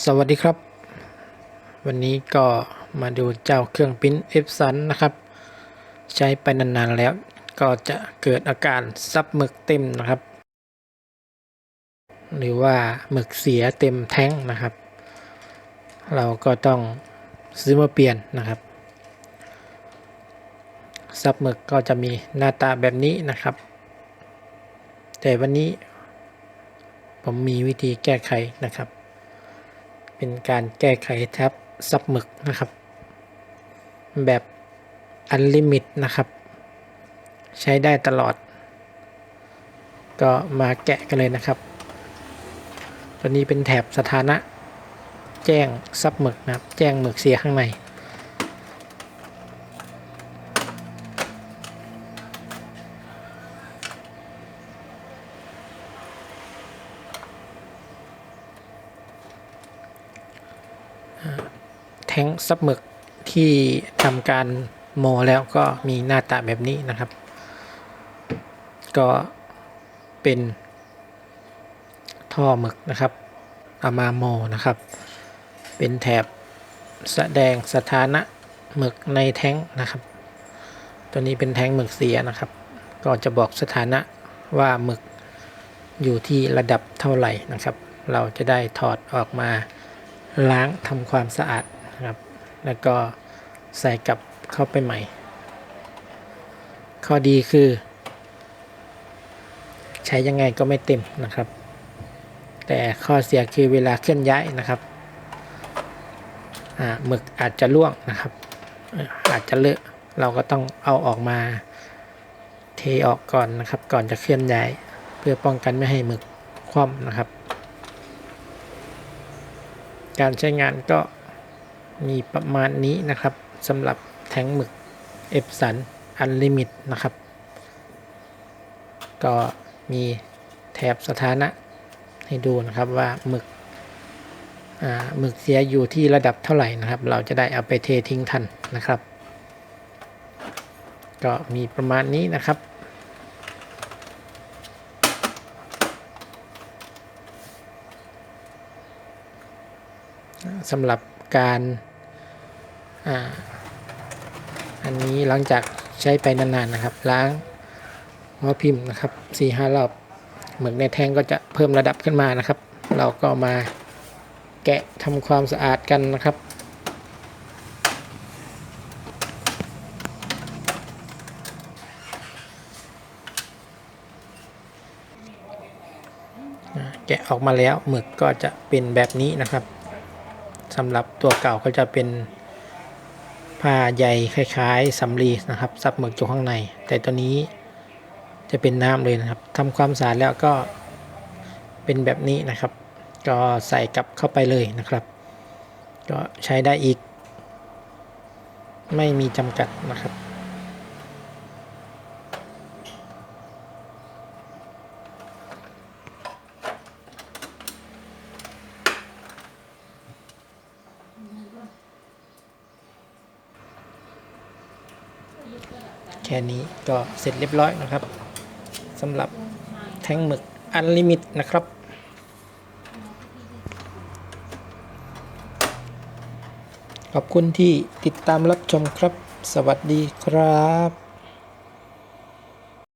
สวัสดีครับ วันนี้ก็มาดูเจ้าเครื่องปริ้นเอฟสันนะครับ ใช้ไปนานๆแล้ว ก็จะเกิดอาการซับหมึกเต็มนะครับ หรือว่าหมึกเสียเต็มแท้งนะครับ เราก็ต้องซื้อมาเปลี่ยนนะครับ ซับหมึกก็จะมีหน้าตาแบบนี้นะครับ แต่วันนี้ ผมมีวิธีแก้ไขนะครับ เป็นการแก้ไขแท็บซับหมึกนะครับ แบบอันลิมิตนะครับ ใช้ได้ตลอด ก็มาแกะกันเลยนะครับ ตัวนี้เป็นแถบสถานะ แจ้งซับหมึกนะครับ แจ้งหมึกเสียข้างใน แท้งซับหมึกที่ทำการโมแล้วก็มีหน้าตาแบบนี้นะครับ ก็เป็นท่อหมึกนะครับเอามาโมนะครับ เป็นแถบแสดงสถานะหมึกในแท้งนะครับ ตัวนี้เป็นแท้งหมึกเสียนะครับ ก็จะบอกสถานะว่าหมึกอยู่ที่ระดับเท่าไหร่นะครับ เราจะได้ถอดออกมาล้างทำความสะอาด นะครับ แล้วก็ใส่กลับเข้าไปใหม่ ข้อดีคือ ใช้ยังไงก็ไม่เต็มนะครับ แต่ข้อเสียคือเวลาเคลื่อนย้ายนะครับอ่าหมึกอาจจะล่วงนะครับอาอาจจะเลอะเราก็ต้องเอาออกมาเทออกก่อนนะครับ ก่อนจะเคลื่อนย้าย เพื่อป้องกันไม่ให้หมึกคว่ำนะครับ การใช้งานก็ มีประมาณนี้นะครับสำหรับแทงหมึกเอฟสันอันลิมิตนะครับ ก็มีแถบสถานะให้ดูนะครับว่าหมึกหมึกเสียอยู่ที่ระดับเท่าไหร่นะครับ เราจะได้เอาไปเททิ้งทันนะครับ ก็มีประมาณนี้นะครับสำหรับการ อ่าอันนี้หลังจากใช้ไปนานๆนะครับ ล้างหัวพิมพ์นะครับสี่ห้ารอบเหมือนในแท่งก็จะเพิ่มระดับขึ้นมานะครับ เราก็มาแกะทำความสะอาดกันนะครับแกะออกมาแล้วหมึกก็จะเป็นแบบนี้นะครับสำหรับตัวเก่าก็จะเป็น ผ้าใยคล้ายๆสำลีนะครับ ซับหมึกอยู่ข้างใน แต่ตัวนี้จะเป็นน้ำเลยนะครับทำความสะอาดแล้วก็เป็นแบบนี้นะครับ ก็ใส่กลับเข้าไปเลยนะครับ ก็ใช้ได้อีก ไม่มีจำกัดนะครับ แค่นี้ก็เสร็จเรียบร้อยนะครับสำหรับแท่งหมึกอันลิมิตนะครับขอบคุณที่ติดตามรับชมครับ สวัสดีครับ